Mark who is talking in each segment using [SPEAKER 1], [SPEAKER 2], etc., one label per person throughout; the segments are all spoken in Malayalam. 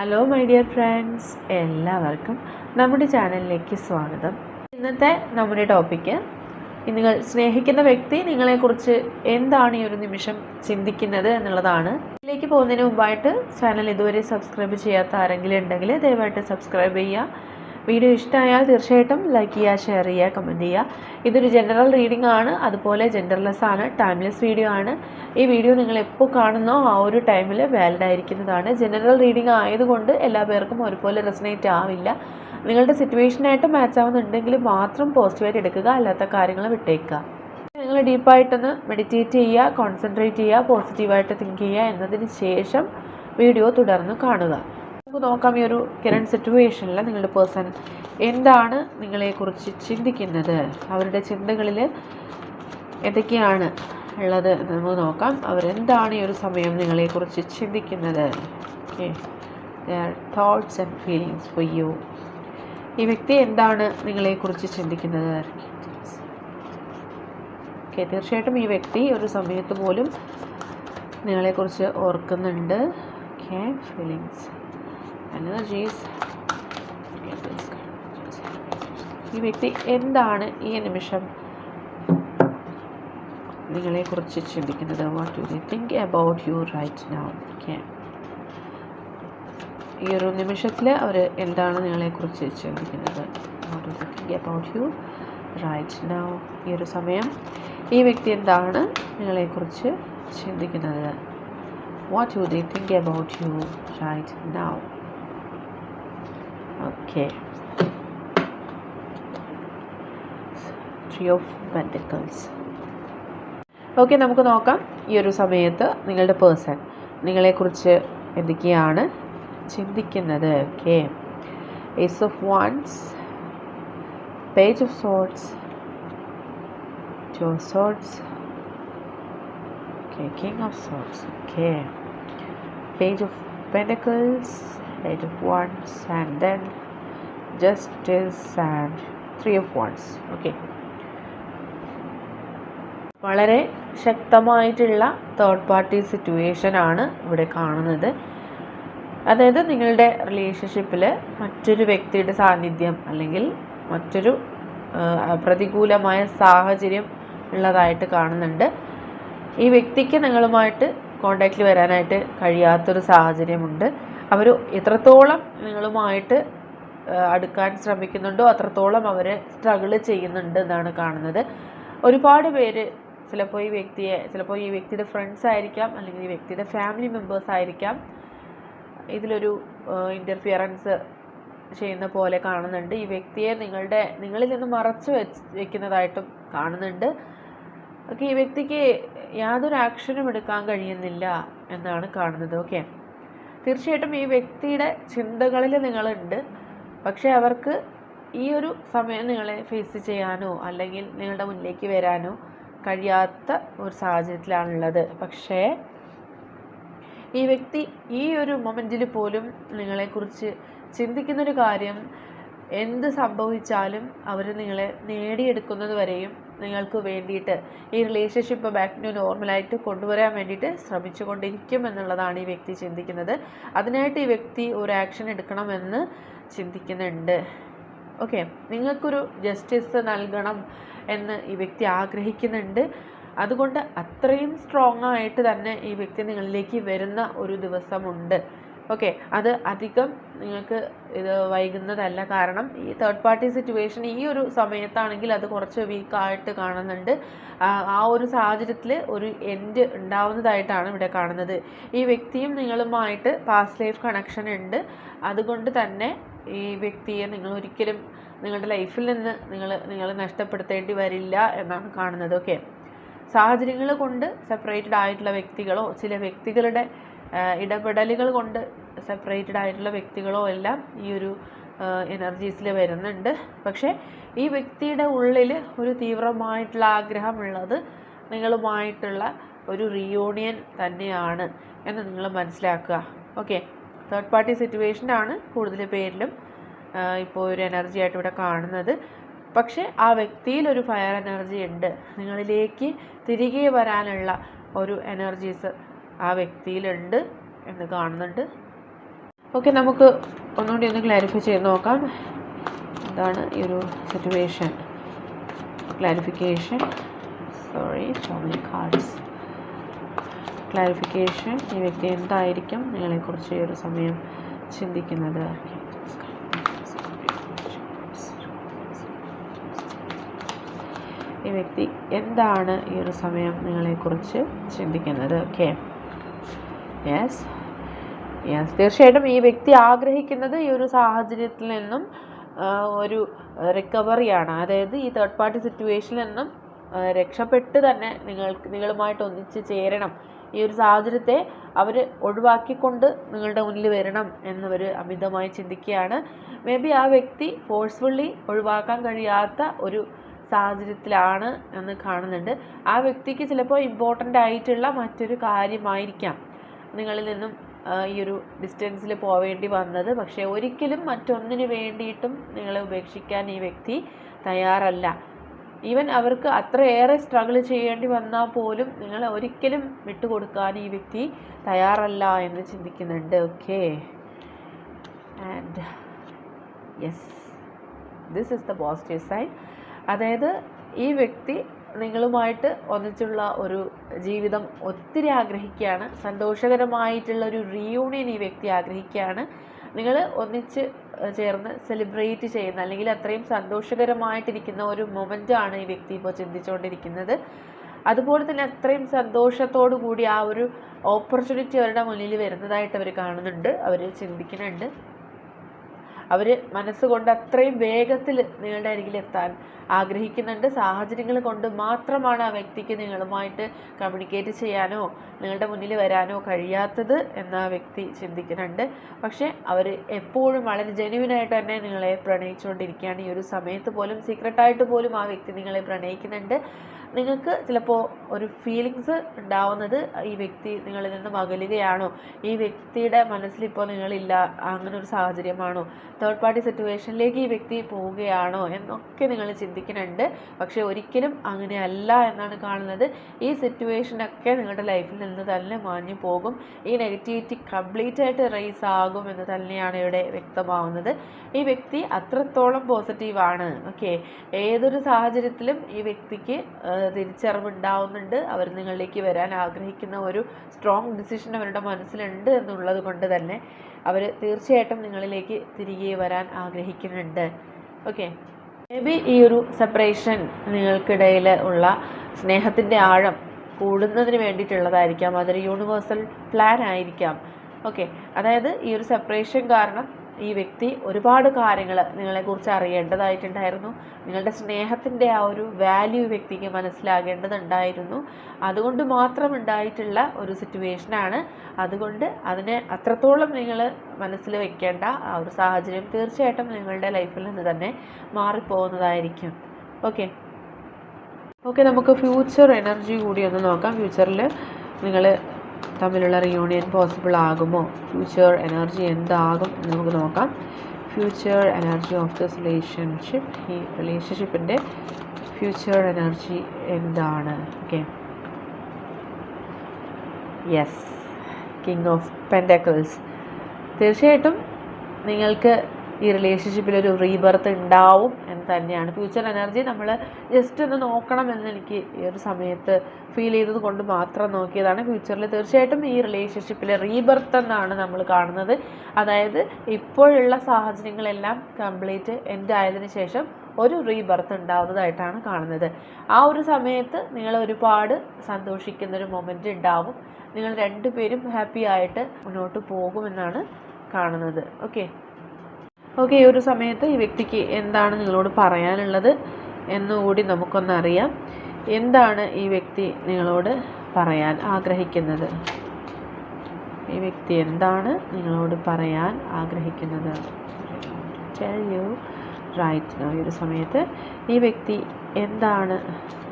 [SPEAKER 1] ഹലോ മൈ ഡിയർ ഫ്രണ്ട്സ് എല്ലാവർക്കും നമ്മുടെ ചാനലിലേക്ക് സ്വാഗതം. ഇന്നത്തെ നമ്മുടെ ടോപ്പിക്ക് നിങ്ങൾ സ്നേഹിക്കുന്ന വ്യക്തി നിങ്ങളെക്കുറിച്ച് എന്താണ് ഈ ഒരു നിമിഷം ചിന്തിക്കുന്നത് എന്നുള്ളതാണ്. ഇതിലേക്ക് പോകുന്നതിന് മുമ്പായിട്ട് ചാനൽ ഇതുവരെ സബ്സ്ക്രൈബ് ചെയ്യാത്ത ആരെങ്കിലും ഉണ്ടെങ്കിൽ ദയവായിട്ട് സബ്സ്ക്രൈബ് ചെയ്യുക. വീഡിയോ ഇഷ്ടമായാൽ തീർച്ചയായിട്ടും ലൈക്ക് ചെയ്യുക ഷെയർ ചെയ്യുക കമന്റ് ചെയ്യുക. ഇതൊരു ജനറൽ റീഡിംഗ് ആണ്. അതുപോലെ ജെൻഡർലെസ് ആണ്. ടൈംലെസ് വീഡിയോ ആണ്. ഈ വീഡിയോ നിങ്ങൾ എപ്പോൾ കാണുന്നോ ആ ഒരു ടൈമിൽ വാലിഡ് ആയിരിക്കുന്നതാണ്. ജനറൽ റീഡിംഗ് ആയതുകൊണ്ട് എല്ലാ പേർക്കും ഒരുപോലെ റെസനേറ്റ് ആവില്ല. നിങ്ങളുടെ സിറ്റുവേഷനായിട്ട് മാച്ച് ആവുന്നുണ്ടെങ്കിൽ മാത്രം പോസിറ്റീവായിട്ട് എടുക്കുക അല്ലാത്ത കാര്യങ്ങൾ വിട്ടേക്കുക. നിങ്ങൾ ഡീപ്പായിട്ടൊന്ന് മെഡിറ്റേറ്റ് ചെയ്യുക കോൺസെൻട്രേറ്റ് ചെയ്യുക പോസിറ്റീവായിട്ട് തിങ്ക് ചെയ്യുക എന്നതിന് ശേഷം വീഡിയോ തുടർന്ന് കാണുക. നമുക്ക് നോക്കാം ഈ ഒരു കറണ്ട് സിറ്റുവേഷനിൽ നിങ്ങളുടെ പേഴ്സൺ എന്താണ് നിങ്ങളെക്കുറിച്ച് ചിന്തിക്കുന്നത്? അവരുടെ ചിന്തകളിൽ എന്തൊക്കെയാണ് ഉള്ളത് നമുക്ക് നോക്കാം. അവരെന്താണ് ഈ ഒരു സമയം നിങ്ങളെക്കുറിച്ച് ചിന്തിക്കുന്നത്? Okay thoughts and feelings for you ഈ വ്യക്തി എന്താണ് നിങ്ങളെക്കുറിച്ച് ചിന്തിക്കുന്നത്? ഓക്കെ തീർച്ചയായിട്ടും ഈ വ്യക്തി ഒരു സമയത്ത് പോലും നിങ്ങളെക്കുറിച്ച് ഓർക്കുന്നുണ്ട്. ഓക്കെ ഫീലിങ്സ് എനർജീസ് ഈ വ്യക്തി എന്താണ് ഈ നിമിഷം. നിങ്ങളെക്കുറിച്ച് ചിന്തിക്കുന്നത് what you think about you right now okay ഈ ഒരു നിമിഷത്തിൽ അവർ എന്താണ് നിങ്ങളെക്കുറിച്ച് ചിന്തിക്കുന്നത്? What you think about you right now ഈ ഒരു സമയം ഈ വ്യക്തി എന്താണ് നിങ്ങളെക്കുറിച്ച് ചിന്തിക്കുന്നത്? What you they think about you right now okay three of pentacles okay നമുക്ക് നോക്കാം. ഈ ഒരു സമയത്ത് നിങ്ങളുടെ പേഴ്സൺ നിങ്ങളെക്കുറിച്ച് എന്തൊക്കെയാണ് ചിന്തിക്കുന്നത്? Okay ace of wands page of swords two of swords okay king of swords okay page of pentacles eight of wands and then justice and three of wands okay. വളരെ ശക്തമായിട്ടുള്ള തേർഡ് പാർട്ടി സിറ്റുവേഷൻ ആണ് ഇവിടെ കാണുന്നത്. അതായത് നിങ്ങളുടെ റിലേഷൻഷിപ്പിൽ മറ്റൊരു വ്യക്തിയുടെ സാന്നിധ്യം അല്ലെങ്കിൽ മറ്റൊരു പ്രതികൂലമായ സാഹചര്യം ഉള്ളതായിട്ട് കാണുന്നുണ്ട്. ഈ വ്യക്തിക്ക് നിങ്ങളുമായിട്ട് കോണ്ടാക്റ്റിൽ വരാനായിട്ട് കഴിയാത്തൊരു സാഹചര്യമുണ്ട്. അവർ എത്രത്തോളം നിങ്ങളുമായിട്ട് അടുക്കാൻ ശ്രമിക്കുന്നുണ്ടോ അത്രത്തോളം അവർ സ്ട്രഗിൾ ചെയ്യുന്നുണ്ട് എന്നാണ് കാണുന്നത്. ഒരുപാട് പേര് ചിലപ്പോൾ ഈ വ്യക്തിയെ ചിലപ്പോൾ ഈ വ്യക്തിയുടെ ഫ്രണ്ട്സ് ആയിരിക്കാം അല്ലെങ്കിൽ ഈ വ്യക്തിയുടെ ഫാമിലി മെമ്പേഴ്സ് ആയിരിക്കാം. ഇതിലൊരു ഇന്റർഫിയറൻസ് ചെയ്യുന്ന പോലെ കാണുന്നുണ്ട്. ഈ വ്യക്തിയെ നിങ്ങളുടെ നിങ്ങളിൽ നിന്ന് മറച്ചു വെച്ച് വെക്കുന്നതായിട്ടും കാണുന്നുണ്ട്. ഓക്കെ ഈ വ്യക്തിക്ക് യാതൊരു ആക്ഷനും എടുക്കാൻ കഴിയുന്നില്ല എന്നാണ് കാണുന്നത്. ഓക്കെ. തീർച്ചയായിട്ടും ഈ വ്യക്തിയുടെ ചിന്തകളിൽ നിങ്ങളുണ്ട്. പക്ഷേ അവർക്ക് ഈ ഒരു സമയം നിങ്ങളെ ഫേസ് ചെയ്യാനോ അല്ലെങ്കിൽ നിങ്ങളുടെ മുന്നിലേക്ക് വരാനോ കഴിയാത്ത ഒരു സാഹചര്യത്തിലാണുള്ളത്. പക്ഷേ ഈ വ്യക്തി ഈ ഒരു മൊമെന്റിൽ പോലും നിങ്ങളെക്കുറിച്ച് ചിന്തിക്കുന്നൊരു കാര്യം എന്ത് സംഭവിച്ചാലും അവർ നിങ്ങളെ നേടിയെടുക്കുന്നത് വരെയും നിങ്ങൾക്ക് വേണ്ടിയിട്ട് ഈ റിലേഷൻഷിപ്പ് ബാക്ക് ടു നോർമലായിട്ട് കൊണ്ടുവരാൻ വേണ്ടിയിട്ട് ശ്രമിച്ചുകൊണ്ടിരിക്കും എന്നുള്ളതാണ് ഈ വ്യക്തി ചിന്തിക്കുന്നത്. അതിനായിട്ട് ഈ വ്യക്തി ഒരു ആക്ഷൻ എടുക്കണമെന്ന് ചിന്തിക്കുന്നുണ്ട്. ഓക്കെ നിങ്ങൾക്കൊരു ജസ്റ്റിസ് നൽകണം എന്ന് ഈ വ്യക്തി ആഗ്രഹിക്കുന്നുണ്ട്. അതുകൊണ്ട് അത്രയും സ്ട്രോങ് ആയിട്ട് തന്നെ ഈ വ്യക്തി നിങ്ങളിലേക്ക് വരുന്ന ഒരു ദിവസമുണ്ട്. ഓക്കെ അത് അധികം നിങ്ങൾക്ക് ഇത് വൈകുന്നതല്ല. കാരണം ഈ തേർഡ് പാർട്ടി സിറ്റുവേഷൻ ഈ ഒരു സമയത്താണെങ്കിൽ അത് കുറച്ച് വീക്കായിട്ട് കാണുന്നുണ്ട്. ആ ഒരു സാഹചര്യത്തിൽ ഒരു എൻഡ് ഉണ്ടാവുന്നതായിട്ടാണ് ഇവിടെ കാണുന്നത്. ഈ വ്യക്തിയും നിങ്ങളുമായിട്ട് പാസ്റ്റ് ലൈഫ് കണക്ഷൻ ഉണ്ട്. അതുകൊണ്ട് തന്നെ ഈ വ്യക്തിയെ നിങ്ങൾ ഒരിക്കലും നിങ്ങളുടെ ലൈഫിൽ നിന്ന് നിങ്ങൾ നിങ്ങൾ നഷ്ടപ്പെടുത്തേണ്ടി വരില്ല എന്നാണ് കാണുന്നത്. ഓക്കെ സാഹചര്യങ്ങൾ കൊണ്ട് സെപ്പറേറ്റഡ് ആയിട്ടുള്ള വ്യക്തികളോ ചില വ്യക്തികളുടെ ഇടപെടലുകൾ കൊണ്ട് സെപ്പറേറ്റഡ് ആയിട്ടുള്ള വ്യക്തികളോ എല്ലാം ഈ ഒരു എനർജീസിൽ വരുന്നുണ്ട്. പക്ഷേ ഈ വ്യക്തിയുടെ ഉള്ളിൽ ഒരു തീവ്രമായിട്ടുള്ള ആഗ്രഹമുള്ളത് നിങ്ങളുമായിട്ടുള്ള ഒരു റിയൂണിയൻ തന്നെയാണ് എന്ന് നിങ്ങൾ മനസ്സിലാക്കുക. ഓക്കെ തേർഡ് പാർട്ടി സിറ്റുവേഷനാണ് കൂടുതൽ പേരിലും ഇപ്പോൾ ഒരു എനർജി ആയിട്ട് ഇവിടെ കാണുന്നത്. പക്ഷേ ആ വ്യക്തിയിൽ ഒരു ഫയർ എനർജി ഉണ്ട്. നിങ്ങളിലേക്ക് തിരികെ വരാനുള്ള ഒരു എനർജീസ് ആ വ്യക്തിയിലുണ്ട് എന്ന് കാണുന്നുണ്ട്. ഓക്കെ നമുക്ക് ഒന്നുകൂടി ഒന്ന് ക്ലാരിഫൈ ചെയ്ത് നോക്കാം. എന്താണ് ഈ ഒരു situation clarification sorry so cards clarification ഈ വ്യക്തി എന്തായിരിക്കും നിങ്ങളെക്കുറിച്ച് ഈ ഒരു സമയം ചിന്തിക്കുന്നത്? ഈ വ്യക്തി എന്താണ് ഈ ഒരു സമയം നിങ്ങളെക്കുറിച്ച് ചിന്തിക്കുന്നത്? ഓക്കെ യെസ് യെസ് തീർച്ചയായിട്ടും ഈ വ്യക്തി ആഗ്രഹിക്കുന്നത് ഈ ഒരു സാഹചര്യത്തിൽ നിന്നും ഒരു റിക്കവറിയാണ് അതായത് ഈ തേർഡ് പാർട്ടി സിറ്റുവേഷനിൽ നിന്നും രക്ഷപ്പെട്ട് തന്നെ നിങ്ങൾക്ക് നിങ്ങളുമായിട്ട് ഒന്നിച്ച് ചേരണം. ഈ ഒരു സാഹചര്യത്തെ അവർ ഒഴിവാക്കിക്കൊണ്ട് നിങ്ങളുടെ മുന്നിൽ വരണം എന്നവർ അമിതമായി ചിന്തിക്കുകയാണ്. മേ ബി ആ വ്യക്തി ഫോഴ്സ്ഫുള്ളി ഒഴിവാക്കാൻ കഴിയാത്ത ഒരു സാഹചര്യത്തിലാണ് എന്ന് കാണുന്നുണ്ട്. ആ വ്യക്തിക്ക് ചിലപ്പോൾ ഇമ്പോർട്ടന്റ് ആയിട്ടുള്ള മറ്റൊരു കാര്യമായിരിക്കാം. നിങ്ങളിൽ നിന്നും ഈ ഒരു ഡിസ്റ്റൻസിൽ പോവേണ്ടി വന്നത്. പക്ഷേ ഒരിക്കലും മറ്റൊന്നിനു വേണ്ടിയിട്ടും നിങ്ങളെ ഉപേക്ഷിക്കാൻ ഈ വ്യക്തി തയ്യാറല്ല. ഈവൻ അവർക്ക് അത്രയേറെ സ്ട്രഗിൾ ചെയ്യേണ്ടി വന്നാൽ പോലും നിങ്ങൾ ഒരിക്കലും വിട്ടുകൊടുക്കാൻ ഈ വ്യക്തി തയ്യാറല്ല എന്ന് ചിന്തിക്കുന്നുണ്ട്. Okay and yes this is the positive sign അതായത് ഈ വ്യക്തി നിങ്ങളുമായിട്ട് ഒന്നിച്ചുള്ള ഒരു ജീവിതം ഒത്തിരി ആഗ്രഹിക്കുകയാണ്. സന്തോഷകരമായിട്ടുള്ള ഒരു റീയൂണിയൻ ഈ വ്യക്തി ആഗ്രഹിക്കുകയാണ്. നിങ്ങൾ ഒന്നിച്ച് ചേർന്ന് സെലിബ്രേറ്റ് ചെയ്യുന്ന അല്ലെങ്കിൽ അത്രയും സന്തോഷകരമായിട്ടിരിക്കുന്ന ഒരു മൊമെന്റാണ് ഈ വ്യക്തി ഇപ്പോൾ ചിന്തിച്ചുകൊണ്ടിരിക്കുന്നത്. അതുപോലെ തന്നെ അത്രയും സന്തോഷത്തോടു കൂടി ആ ഒരു ഓപ്പർച്യൂണിറ്റി അവരുടെ മുന്നിൽ വരുന്നതായിട്ട് അവർ കാണുന്നുണ്ട് അവർ ചിന്തിക്കുന്നുണ്ട്. അവർ മനസ്സുകൊണ്ട് അത്രയും വേഗത്തിൽ നിങ്ങളുടെ അരികിൽ എത്താൻ ആഗ്രഹിക്കുന്നുണ്ട്. സാഹചര്യങ്ങൾ കൊണ്ട് മാത്രമാണ് ആ വ്യക്തിക്ക് നിങ്ങളുമായിട്ട് കമ്മ്യൂണിക്കേറ്റ് ചെയ്യാനോ നിങ്ങളുടെ മുന്നിൽ വരാനോ കഴിയാത്തത് എന്ന് ആ വ്യക്തി ചിന്തിക്കുന്നുണ്ട്. പക്ഷേ അവർ എപ്പോഴും വളരെ ജെനുവിനായിട്ട് തന്നെ നിങ്ങളെ പ്രണയിച്ചുകൊണ്ടിരിക്കുകയാണ്. ഈ ഒരു സമയത്ത് പോലും സീക്രട്ടായിട്ട് പോലും ആ വ്യക്തി നിങ്ങളെ പ്രണയിക്കുന്നുണ്ട്. നിങ്ങൾക്ക് ചിലപ്പോൾ ഒരു ഫീലിങ്സ് ഉണ്ടാവുന്നത് ഈ വ്യക്തി നിങ്ങളിൽ നിന്ന് അകലുകയാണോ ഈ വ്യക്തിയുടെ മനസ്സിലിപ്പോൾ നിങ്ങളില്ല അങ്ങനെ ഒരു സാഹചര്യമാണോ? തേർഡ് പാർട്ടി സിറ്റുവേഷനിലേക്ക് ഈ വ്യക്തി പോവുകയാണോ എന്നൊക്കെ നിങ്ങൾ ചിന്തിക്കുന്നുണ്ട്. പക്ഷേ ഒരിക്കലും അങ്ങനെയല്ല എന്നാണ് കാണുന്നത്. ഈ സിറ്റുവേഷനൊക്കെ നിങ്ങളുടെ ലൈഫിൽ നിന്ന് തന്നെ മാഞ്ഞു പോകും. ഈ നെഗറ്റിവിറ്റി കംപ്ലീറ്റ് ആയിട്ട് റേസ് ആകും എന്ന് തന്നെയാണ് ഇവിടെ വ്യക്തമാവുന്നത്. ഈ വ്യക്തി അത്രത്തോളം പോസിറ്റീവാണ് ഓക്കെ ഏതൊരു സാഹചര്യത്തിലും ഈ വ്യക്തിക്ക് തിരിച്ചറിവുണ്ടാവുന്നുണ്ട്. അവർ നിങ്ങളിലേക്ക് വരാൻ ആഗ്രഹിക്കുന്ന ഒരു സ്ട്രോങ് ഡിസിഷൻ അവരുടെ മനസ്സിലുണ്ട് എന്നുള്ളത് കൊണ്ട് തന്നെ അവർ തീർച്ചയായിട്ടും നിങ്ങളിലേക്ക് തിരികെ വരാൻ ആഗ്രഹിക്കുന്നുണ്ട്. ഓക്കെ മേ ബി ഈ ഒരു സെപ്പറേഷൻ നിങ്ങൾക്കിടയിൽ ഉള്ള സ്നേഹത്തിന്റെ ആഴം കൂടുന്നതിന് വേണ്ടിയിട്ടുള്ളതായിരിക്കാം. അതൊരു യൂണിവേഴ്സൽ പ്ലാൻ ആയിരിക്കാം. ഓക്കെ അതായത് ഈ ഒരു സെപ്പറേഷൻ കാരണം ഈ വ്യക്തി ഒരുപാട് കാര്യങ്ങൾ നിങ്ങളെക്കുറിച്ച് അറിയേണ്ടതായിട്ടുണ്ടായിരുന്നു. നിങ്ങളുടെ സ്നേഹത്തിന്റെ ആ ഒരു വാല്യൂ വ്യക്തിക്ക് മനസ്സിലാകേണ്ടതുണ്ടായിരുന്നു. അതുകൊണ്ട് മാത്രം ഉണ്ടായിട്ടുള്ള ഒരു സിറ്റുവേഷനാണ് അതുകൊണ്ട് അതിനെ അത്രത്തോളം നിങ്ങൾ മനസ്സിൽ വെക്കേണ്ട ആ ഒരു സാഹചര്യം തീർച്ചയായിട്ടും നിങ്ങളുടെ ലൈഫിൽ നിന്ന് തന്നെ മാറിപ്പോകുന്നതായിരിക്കും. ഓക്കെ ഓക്കെ നമുക്ക് ഫ്യൂച്ചർ എനർജി കൂടി ഒന്ന് നോക്കാം. ഫ്യൂച്ചറിൽ നിങ്ങൾ തമ്മിലുള്ള റിയൂണിയൻ പോസിബിൾ ആകുമോ? ഫ്യൂച്ചർ എനർജി എന്താകും എന്ന് നമുക്ക് നോക്കാം. Future energy of this relationship ഈ റിലേഷൻഷിപ്പിന്റെ ഫ്യൂച്ചർ എനർജി എന്താണ്? Okay yes king of pentacles തീർച്ചയായിട്ടും നിങ്ങൾക്ക് ഈ റിലേഷൻഷിപ്പിൽ ഒരു റീബർത്ത് ഉണ്ടാവും എന്ന് തന്നെയാണ്. ഫ്യൂച്ചർ എനർജി നമ്മൾ ജസ്റ്റ് ഒന്ന് നോക്കണം എന്ന് എനിക്ക് ഈ ഒരു സമയത്ത് ഫീൽ ചെയ്തത് കൊണ്ട് മാത്രം നോക്കിയതാണ്. ഫ്യൂച്ചറിൽ തീർച്ചയായിട്ടും ഈ റിലേഷൻഷിപ്പിൽ റീബർത്ത് എന്നാണ് നമ്മൾ കാണുന്നത്. അതായത് ഇപ്പോഴുള്ള സാഹചര്യങ്ങളെല്ലാം കംപ്ലീറ്റ് എൻഡ് ആയതിനു ശേഷം ഒരു റീബർത്ത് ഉണ്ടാവുന്നതായിട്ടാണ് കാണുന്നത്. ആ ഒരു സമയത്ത് നിങ്ങൾ ഒരുപാട് സന്തോഷിക്കുന്ന ഒരു മൊമെന്റ് ഉണ്ടാവും. നിങ്ങൾ രണ്ടുപേരും ഹാപ്പി ആയിട്ട് മുന്നോട്ട് പോകുമെന്നാണ് കാണുന്നത്. ഓക്കെ ഓക്കെ ഈ ഒരു സമയത്ത് ഈ വ്യക്തിക്ക് എന്താണ് നിങ്ങളോട് പറയാനുള്ളത് എന്നുകൂടി നമുക്കൊന്നറിയാം എന്താണ് ഈ വ്യക്തി നിങ്ങളോട് പറയാൻ ആഗ്രഹിക്കുന്നത്? ഈ വ്യക്തി എന്താണ് നിങ്ങളോട് പറയാൻ ആഗ്രഹിക്കുന്നത്? യു റൈറ്റ് ഈ ഒരു സമയത്ത് ഈ വ്യക്തി എന്താണ്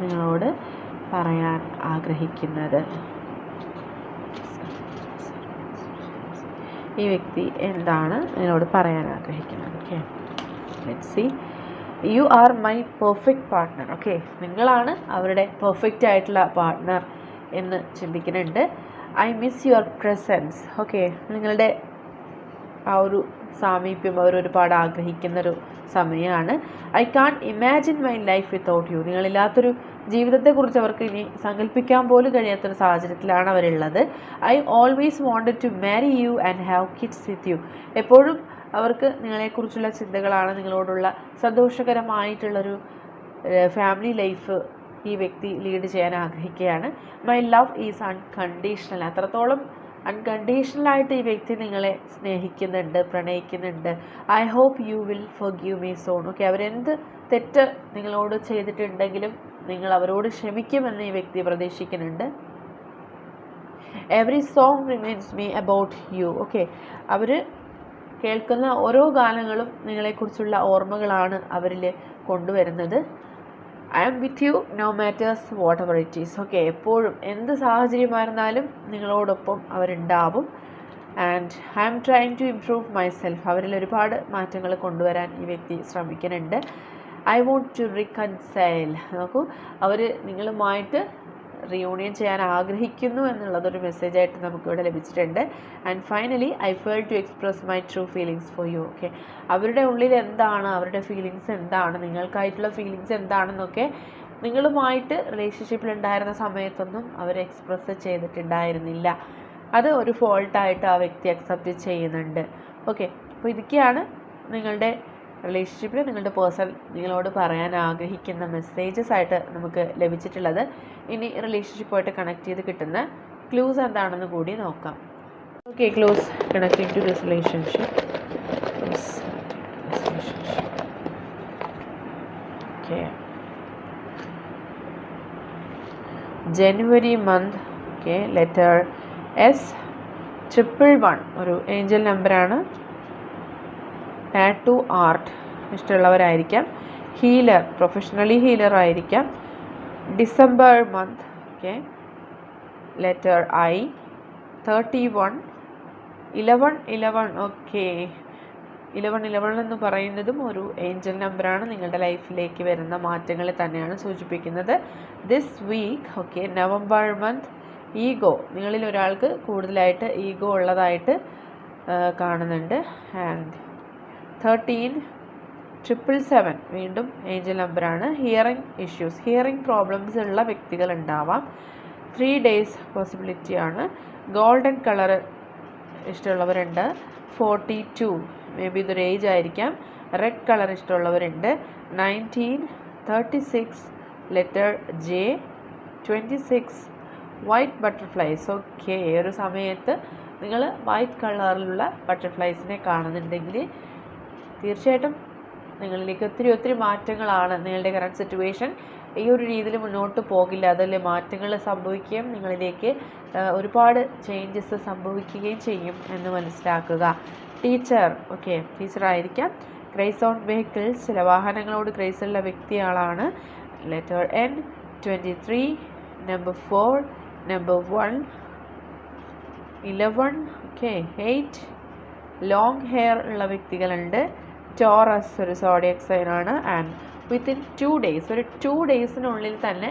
[SPEAKER 1] നിങ്ങളോട് പറയാൻ ആഗ്രഹിക്കുന്നത്? ഈ വ്യക്തി എന്താണ് എന്നോട് പറയാൻ ആഗ്രഹിക്കുന്നത് okay let see you are my perfect partner okay നിങ്ങളാണ് അവരുടെ പെർഫെക്റ്റ് ആയിട്ടുള്ള പാർട്ട്ണർ എന്ന് ചിന്തിക്കുന്നുണ്ട്. I miss your presence okay നിങ്ങളുടെ ആ ഒരു സാമീപ്യം അവർ ഒരുപാട് ആഗ്രഹിക്കുന്നൊരു സമയമാണ്. I can't imagine my life without you നിങ്ങളില്ലാത്തൊരു ജീവിതത്തെക്കുറിച്ച് അവർക്ക് ഇനി സങ്കല്പിക്കാൻ പോലും കഴിയാത്തൊരു സാഹചര്യത്തിലാണ് അവരുള്ളത്. I always wanted to marry you and have kids with you എപ്പോഴും അവർക്ക് നിങ്ങളെക്കുറിച്ചുള്ള ചിന്തകളാണ് നിങ്ങളോടുള്ള സന്തോഷകരമായിട്ടുള്ളൊരു ഫാമിലി ലൈഫ് ഈ വ്യക്തി ലീഡ് ചെയ്യാൻ ആഗ്രഹിക്കുകയാണ്. മൈ ലവ് ഈസ് അൺകണ്ടീഷണൽ അത്രത്തോളം അൺകണ്ടീഷണലായിട്ട് ഈ വ്യക്തി നിങ്ങളെ സ്നേഹിക്കുന്നുണ്ട് പ്രണയിക്കുന്നുണ്ട്. I hope you will forgive me soon okay അവരെന്ത് തെറ്റ് നിങ്ങളോട് ചെയ്തിട്ടുണ്ടെങ്കിലും നിങ്ങൾ അവരോട് ക്ഷമിക്കുമെന്ന് ഈ വ്യക്തി പ്രതീക്ഷിക്കുന്നുണ്ട്. Every song reminds me about you okay അവർ കേൾക്കുന്ന ഓരോ ഗാനങ്ങളും നിങ്ങളെക്കുറിച്ചുള്ള ഓർമ്മകളാണ് അവരിൽ കൊണ്ടുവരുന്നത്. I am with you no matters whatever it is okay എപ്പോഴും എന്ത് സാഹചര്യമായിരുന്നാലും നിങ്ങളോടൊപ്പം അവരുണ്ടാവും. And I am trying to improve myself അവരിൽ ഒരുപാട് മാറ്റങ്ങൾ കൊണ്ടുവരാൻ ഈ വ്യക്തി ശ്രമിക്കുന്നുണ്ട്. ഐ വോണ്ട് ടു റീകൺസൈൽ നോക്കൂ അവർ നിങ്ങളുമായിട്ട് റിയൂണിയൻ ചെയ്യാൻ ആഗ്രഹിക്കുന്നു എന്നുള്ളതൊരു മെസ്സേജായിട്ട് നമുക്കിവിടെ ലഭിച്ചിട്ടുണ്ട്. And finally I fail to express my true feelings for you okay അവരുടെ ഉള്ളിൽ എന്താണ് അവരുടെ ഫീലിങ്സ് എന്താണ് നിങ്ങൾക്കായിട്ടുള്ള ഫീലിങ്സ് എന്താണെന്നൊക്കെ നിങ്ങളുമായിട്ട് റിലേഷൻഷിപ്പിൽ ഉണ്ടായിരുന്ന സമയത്തൊന്നും അവർ എക്സ്പ്രസ് ചെയ്തിട്ടുണ്ടായിരുന്നില്ല. അത് ഒരു ഫോൾട്ടായിട്ട് ആ വ്യക്തി അക്സെപ്റ്റ് ചെയ്യുന്നുണ്ട് ഓക്കെ അപ്പോൾ ഇതൊക്കെയാണ് നിങ്ങളുടെ റിലേഷൻഷിപ്പിൽ നിങ്ങളുടെ പേഴ്സൺ നിങ്ങളോട് പറയാൻ ആഗ്രഹിക്കുന്ന മെസ്സേജസ് ആയിട്ട് നമുക്ക് ലഭിച്ചിട്ടുള്ളത്. ഇനി റിലേഷൻഷിപ്പുമായിട്ട് കണക്ട് ചെയ്ത് കിട്ടുന്ന ക്ലൂസ് എന്താണെന്ന് കൂടി നോക്കാം. Okay clues connecting to this relationship January month okay letter S triple one ഒരു ഏഞ്ചൽ നമ്പറാണ് ടാറ്റു ആർട്ട് ഇഷ്ടമുള്ളവരായിരിക്കാം. ഹീലർ പ്രൊഫഷണലി ഹീലർ ആയിരിക്കാം. December month okay letter I thirty one eleven eleven okay eleven eleven എന്ന് പറയുന്നതും ഒരു ഏഞ്ചൽ നമ്പറാണ് നിങ്ങളുടെ ലൈഫിലേക്ക് വരുന്ന മാറ്റങ്ങളെ തന്നെയാണ് സൂചിപ്പിക്കുന്നത്. This week okay November month ego നിങ്ങളിൽ ഒരാൾക്ക് കൂടുതലായിട്ട് ഈഗോ ഉള്ളതായിട്ട് കാണുന്നുണ്ട്. ആൻഡ് തേർട്ടീൻ ട്രിപ്പിൾ സെവൻ വീണ്ടും ഏഞ്ചൽ നമ്പറാണ് ഹിയറിംഗ് ഇഷ്യൂസ് ഹിയറിംഗ് പ്രോബ്ലംസ് ഉള്ള വ്യക്തികൾ ഉണ്ടാവാം. ത്രീ ഡേയ്സ് പോസിബിലിറ്റി ആണ്. ഗോൾഡൻ കളർ ഇഷ്ടമുള്ളവരുണ്ട്. ഫോർട്ടി ടു മേ ബി ഇതൊരു ഏജ് ആയിരിക്കാം. Red colour ഇഷ്ടമുള്ളവരുണ്ട്. Nineteen thirty six letter J twenty six white butterflies okay ഒരു സമയത്ത് നിങ്ങൾ വൈറ്റ് കളറിലുള്ള ബട്ടർഫ്ലൈസിനെ കാണുന്നുണ്ടെങ്കിൽ തീർച്ചയായിട്ടും നിങ്ങളിലേക്ക് ഒത്തിരി ഒത്തിരി മാറ്റങ്ങളാണ് നിങ്ങളുടെ കറണ്ട് സിറ്റുവേഷൻ ഈ ഒരു രീതിയിൽ മുന്നോട്ട് പോകില്ല. അതിൽ മാറ്റങ്ങൾ സംഭവിക്കുകയും നിങ്ങളിലേക്ക് ഒരുപാട് ചേഞ്ചസ് സംഭവിക്കുകയും ചെയ്യും എന്ന് മനസ്സിലാക്കുക. ടീച്ചർ ഓക്കെ ടീച്ചറായിരിക്കാം ക്രൈസ് ഓൺ വെഹിക്കിൾസ് ചില വാഹനങ്ങളോട് ക്രൈസുള്ള വ്യക്തിയാളാണ്. Letter N twenty three number four number one eleven okay eight long hair ഉള്ള വ്യക്തികളുണ്ട്. ടോറസ് ഒരു സോഡിയക് സൈനാണ് ആൻഡ് വിത്തിൻ ടു ഡേയ്സ് ഒരു ടു ഡേയ്സിനുള്ളിൽ തന്നെ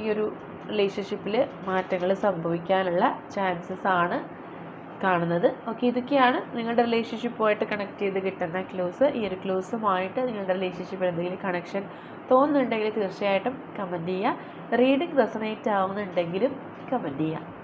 [SPEAKER 1] ഈ ഒരു റിലേഷൻഷിപ്പിൽ മാറ്റങ്ങൾ സംഭവിക്കാനുള്ള ചാൻസസ് ആണ് കാണുന്നത്. ഓക്കെ ഇതൊക്കെയാണ് നിങ്ങളുടെ റിലേഷൻഷിപ്പുമായിട്ട് കണക്ട് ചെയ്ത് കിട്ടുന്ന ക്ലൂസ്. ഈ ഒരു ക്ലൂസുമായിട്ട് നിങ്ങളുടെ റിലേഷൻഷിപ്പിൽ എന്തെങ്കിലും കണക്ഷൻ തോന്നുന്നുണ്ടെങ്കിൽ തീർച്ചയായിട്ടും കമന്റ് ചെയ്യുക. റീഡിംഗ് റെസണേറ്റ് ആവുന്നുണ്ടെങ്കിലും കമന്റ് ചെയ്യുക.